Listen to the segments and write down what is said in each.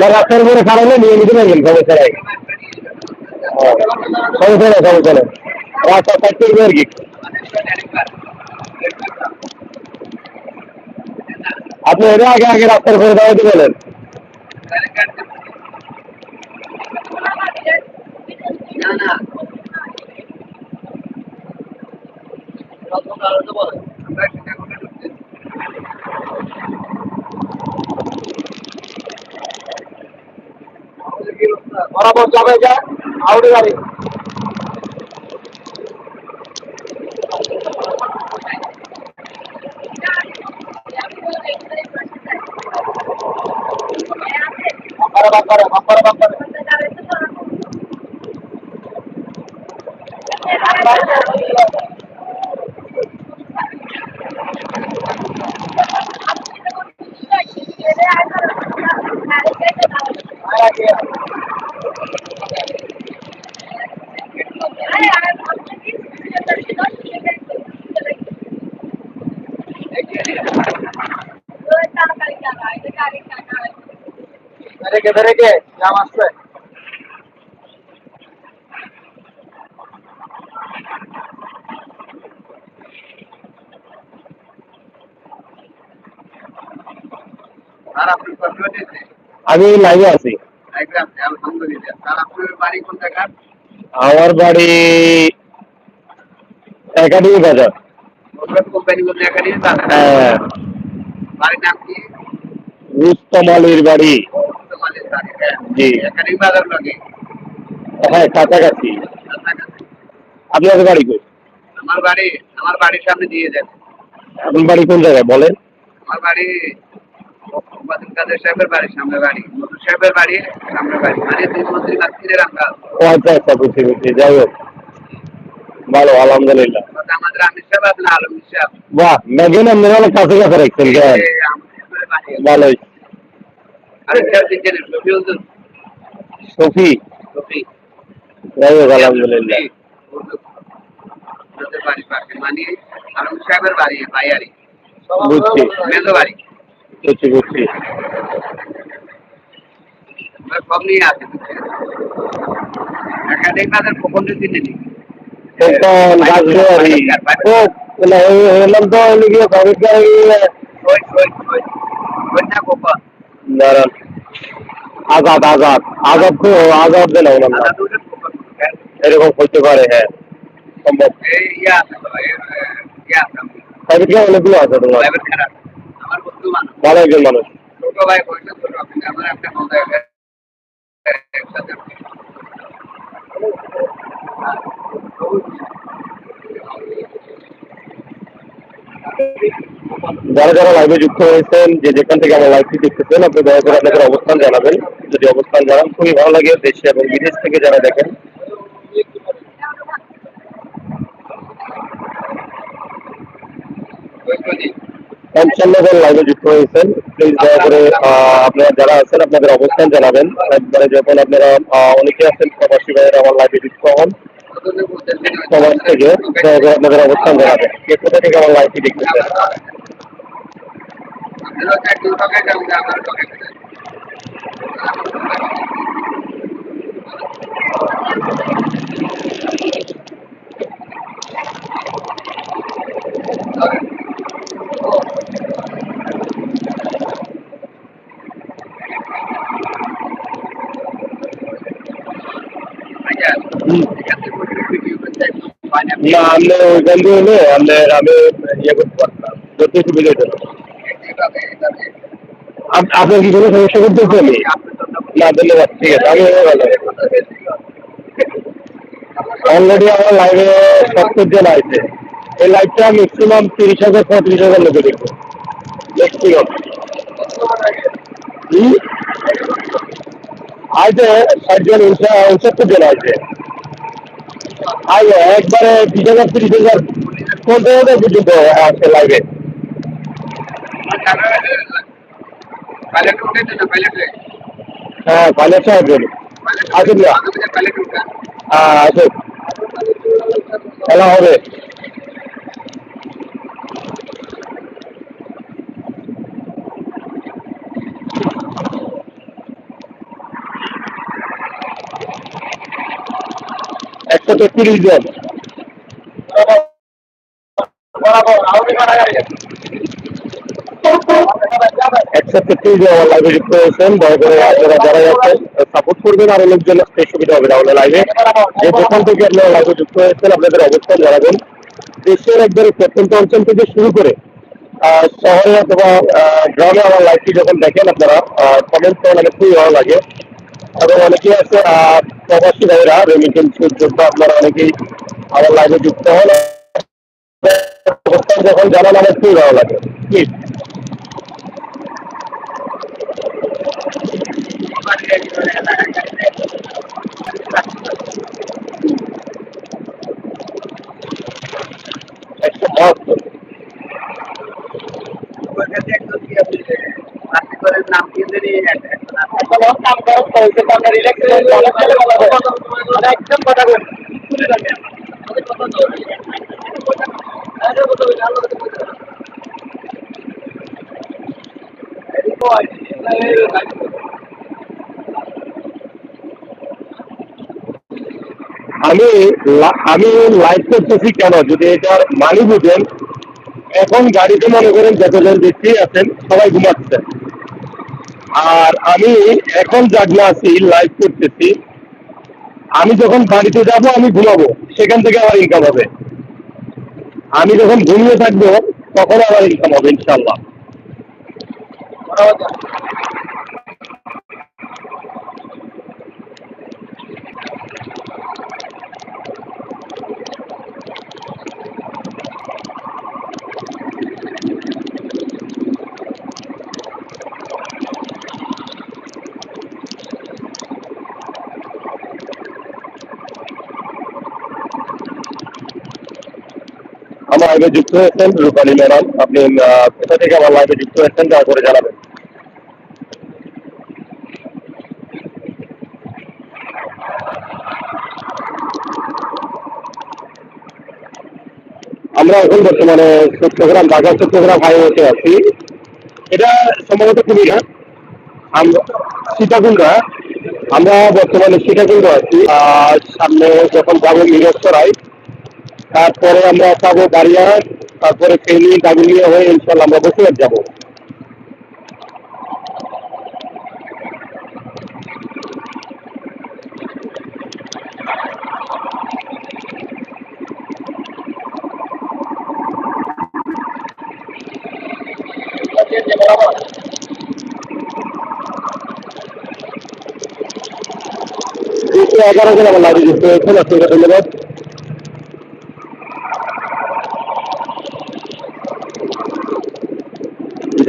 না রাস্তার উপরে নিয়ে নিতে পারবেন সমস্যা নাই সমস্যা নেই সমস্যা নেই রাস্তা করবে আর কি? আপনি এটা আগে আগে রাস্তার উপরে দাঁড়াতে বলেন। বরাবর যাবে যা আউটে গাড়ি বাম্পারে বাম্পারে বাম্পারে। বাম্পারে। রেখে রেখে। জাম আসছে। আমি লাইভে আছি। আমার বাড়ি একাডেমি বাজার। হ্যাঁ। বাড়ির নাম কি? রুস্তম আলীর বাড়ি। জি। একাডেমি বাজার লাগে হ্যাঁ কাছাকাছি। আপনাদের বাড়ি কই? আমার বাড়ি আমার বাড়ির সামনে দিয়ে যান। আপনার বাড়ি কোন জায়গায়? বলেন। আমার বাড়ি কাদের সাহেবের সামনে বাড়ি। সাহেবের বাড়ি সামনে বাড়ি। মানে দুই মন্ত্রী আমরা। ও আচ্ছা আচ্ছা বুঝছি বুঝছি। যাই হোক। ভালো আলহামদুলিল্লাহ। আমাদের আমির সাহেব আপনার সাহেব। বাহ আপনারা অনেক কাছে রাখছেন ভালোই। আরে যাই হোক আলহামদুলিল্লাহ। মানে আলম সাহেবের বাড়ি ভাইয়ারি বুঝছি। মেজো বাড়ি বুঝছি। বুঝছি সব নিয়ে একাধিক তাদের প্রবন্ধ দিনে নি। তখন গাছবাড়ি ও না তো গিয়ে কবির ওই ওই ওই ওই না গোপা দাঁড়ান। আজাদ আজাদ। আজাদ তো, আজাদ গোপা এরকম হইতে পারে হ্যাঁ। সম্ভব। কবির গাড়ি অনেকগুলো আছে তোমার। ভালো একজন মানুষ। ছোট ভাই বয়সে ছোট কিন্তু আমার একটা মজা একসাথে যারা যারা লাইভে যুক্ত হয়েছেন, যে যেখান থেকে আমার লাইভটি দেখতেছেন, আপনি দয়া করে আপনাদের অবস্থান জানাবেন। যদি অবস্থান জানান, খুবই ভালো লাগে দেশে এবং বিদেশ থেকে যারা দেখেন। পঞ্চান্ন জন লাইভে যুক্ত হয়েছেন। প্লিজ দয়া করে আপনারা যারা আছেন, আপনাদের অবস্থান জানাবেন। একবারে যখন আপনারা অনেকে আছেন, প্রবাসী ভাইয়েরা আমার লাইভে যুক্ত হন সবার থেকে দয়া করে আপনাদের অবস্থান জানাবেন কে কোথা থেকে আমার লাইভটি দেখতেছেন না আমি ওইখান দিয়ে হলে আমি আমি ইয়ে করতে পারতাম করতে আপনার কি কোনো সমস্যা করতেছে আমি না, ধন্যবাদ, ঠিক আছে আমি অলরেডি আমার লাইভে সত্তর জন আছে। এই লাইভটা ম্যাক্সিমাম তিরিশ হাজার, পঁয়ত্রিশ হাজার লোকে দেখব। ম্যাক্সিমাম আছে ষাট জন উনসত্তর জন আছে। আগে একবারে বিশ হাজার তিরিশ হাজার পর্যন্ত পর্যন্ত আছে লাইভে পাইলট উঠেছে হ্যাঁ পাইলট সাহেব আসুন হ্যাঁ আসুন। খেলা হবে। একশো তেত্রিশ জন। যুক্ত আপনারা সাপোর্ট করবেন সুবিধা হবে যুক্ত হয়েছেন, আপনাদের জানাবেন। থেকে শুরু করে অথবা আমার যখন দেখেন আপনারা কমেন্ট খুবই ভালো লাগে। এবং অনেকেই আছে প্রবাসী ভাইরা, রেমিটেন্স যোদ্ধা আপনারা অনেকেই আমার লাইভে যুক্ত হন। যখন জানান, আমার খুবই ভালো লাগে। প্লিজ বাহাত্তর নাম দিয়ে দিয়ে আমি আমি লাইভ করতেছি কেন? যদি এটার মানি বুঝেন, এখন গাড়িতে মনে করেন যতজন ব্যক্তি আছেন, সবাই ঘুমাচ্ছেন আর আমি এখন জাগনা আছি লাইভ করতেছি, আমি যখন বাড়িতে যাব, আমি ঘুমাবো। সেখান থেকে আমার ইনকাম হবে। আমি যখন ঘুমিয়ে থাকব, তখন আমার ইনকাম হবে ইনশাল্লাহ লাইভে যুক্ত হয়েছেন রূপালী ম্যাডাম। আপনি কোথা থেকে আমার লাইভে যুক্ত হয়েছেন দয়া করে জানাবেন। আমরা এখন বর্তমানে চট্টগ্রাম ঢাকা চট্টগ্রাম হাইওয়েতে আছি। এটা সম্ভবত কুমিরা সীতাকুণ্ডা আমরা বর্তমানে সীতাকুণ্ড আছি। আর সামনে যখন যাব মিরস্তরাই তারপরে আমরা পাবো বাড়িয়ার তারপরে ফেনী দাগুলিয়া হয়ে ইনশাল্লাহ আমরা বসিরহাট যাব। এগারো জন আমার আপনাকে ধন্যবাদ।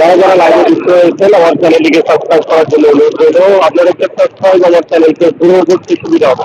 যারা যারা লাইভে যুক্ত হয়েছেন, আমার চ্যানেলটিকে সাবস্ক্রাইব করার জন্য অনুরোধ রইল। আপনাদের সাবস্ক্রাইব আমার চ্যানেলকে পুরো করতে সুবিধা হবে।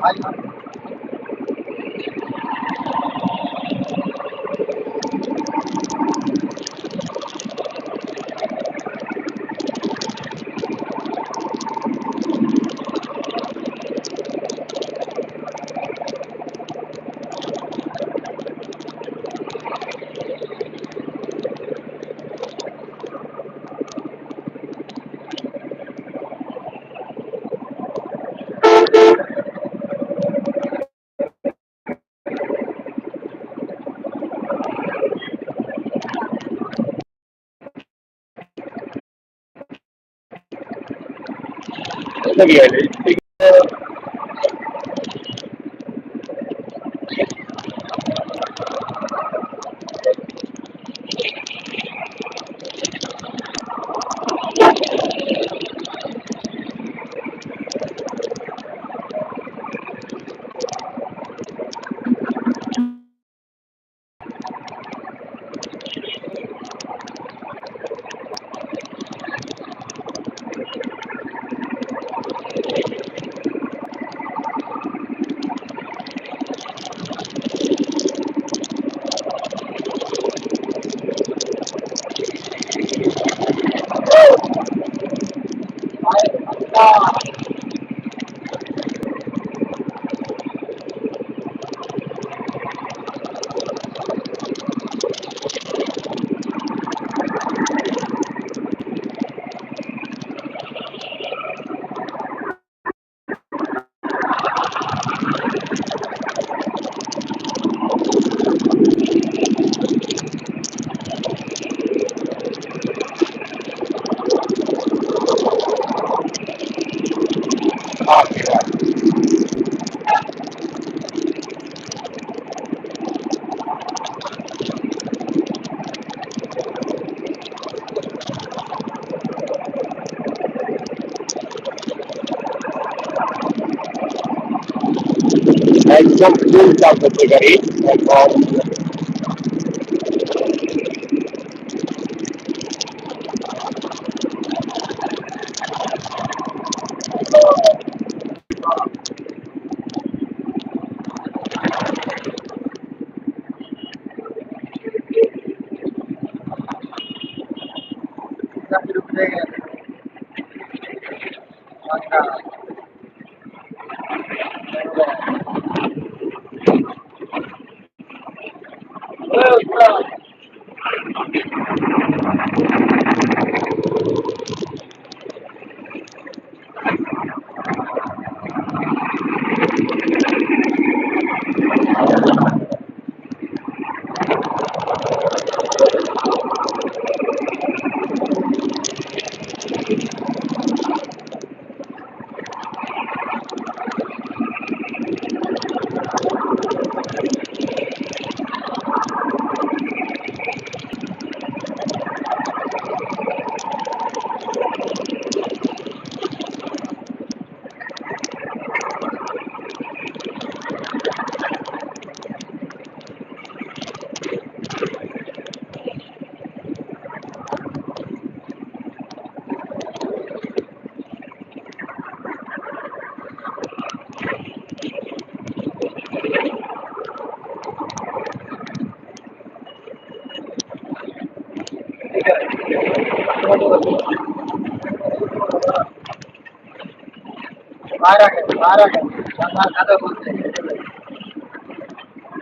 Bye. Let me edit. একদম ফুল চাপ হচ্ছে গাড়ি একদম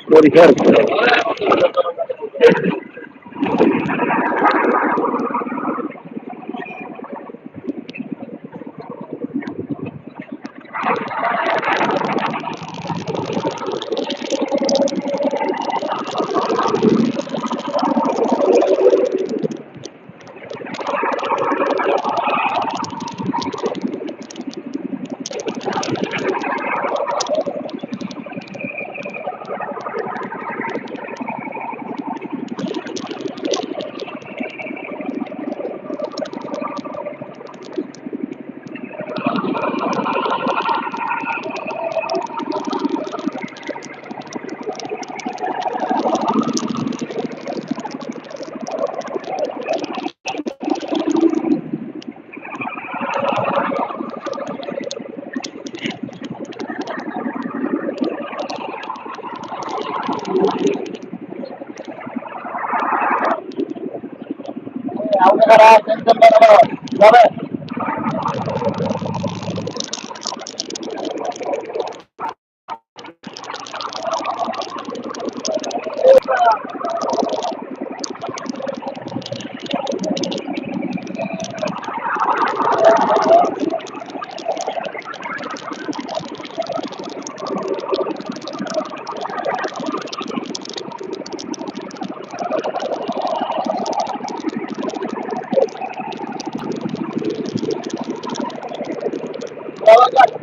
পরিষ্কার যারা টেনশন যাবে Oh, my God.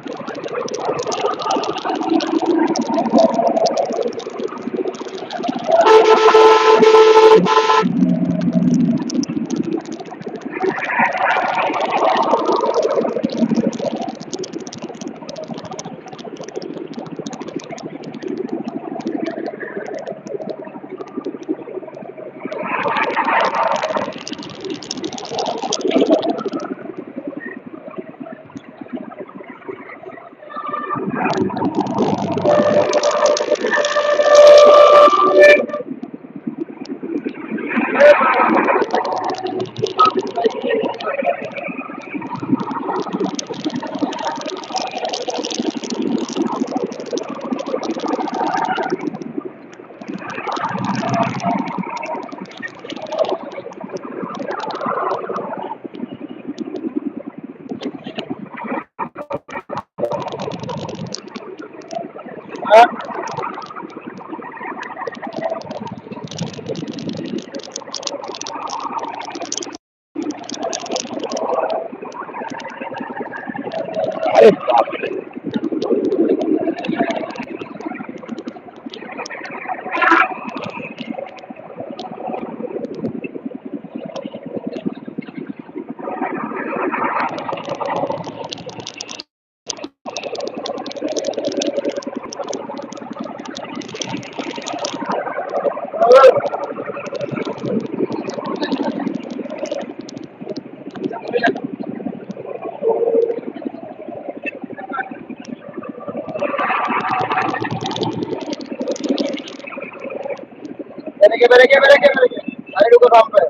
বেরেকে বেরেকে বেরেকে বেরেকে আরে ঢুকো সামনে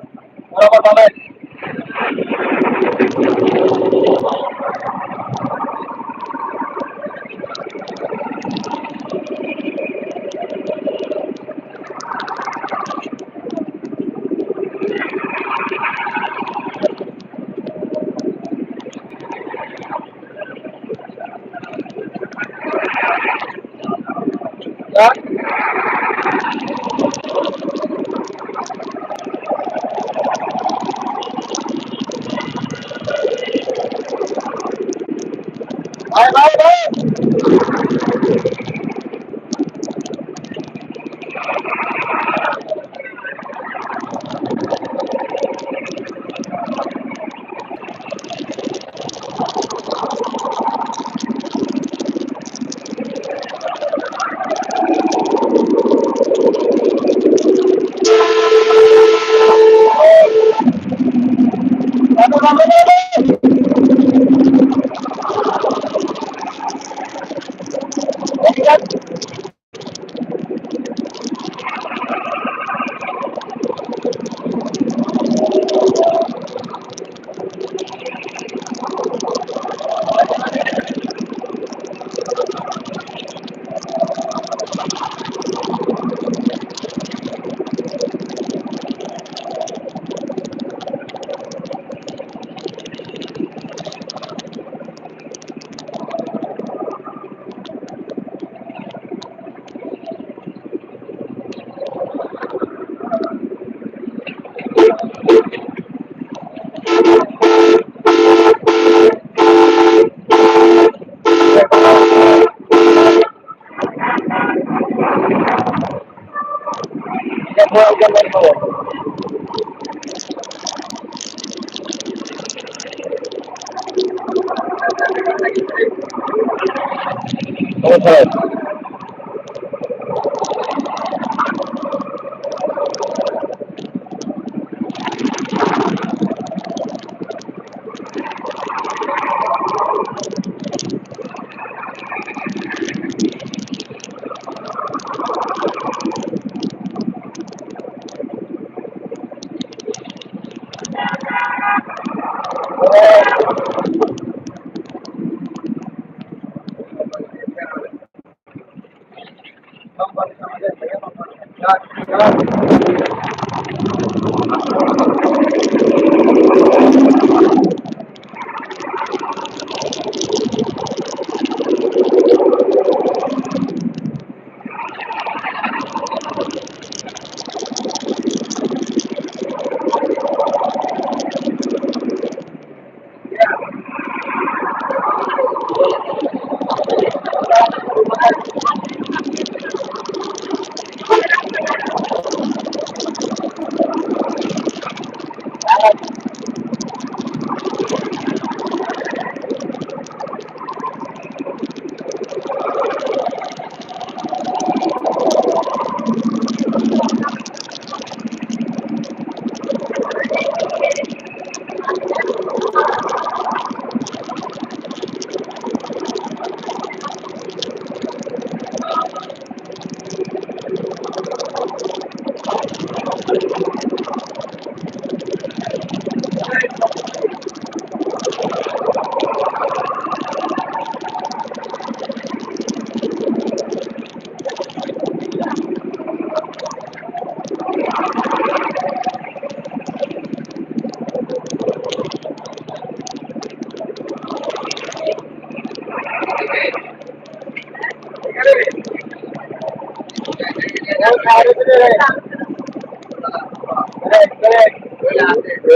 বরাবর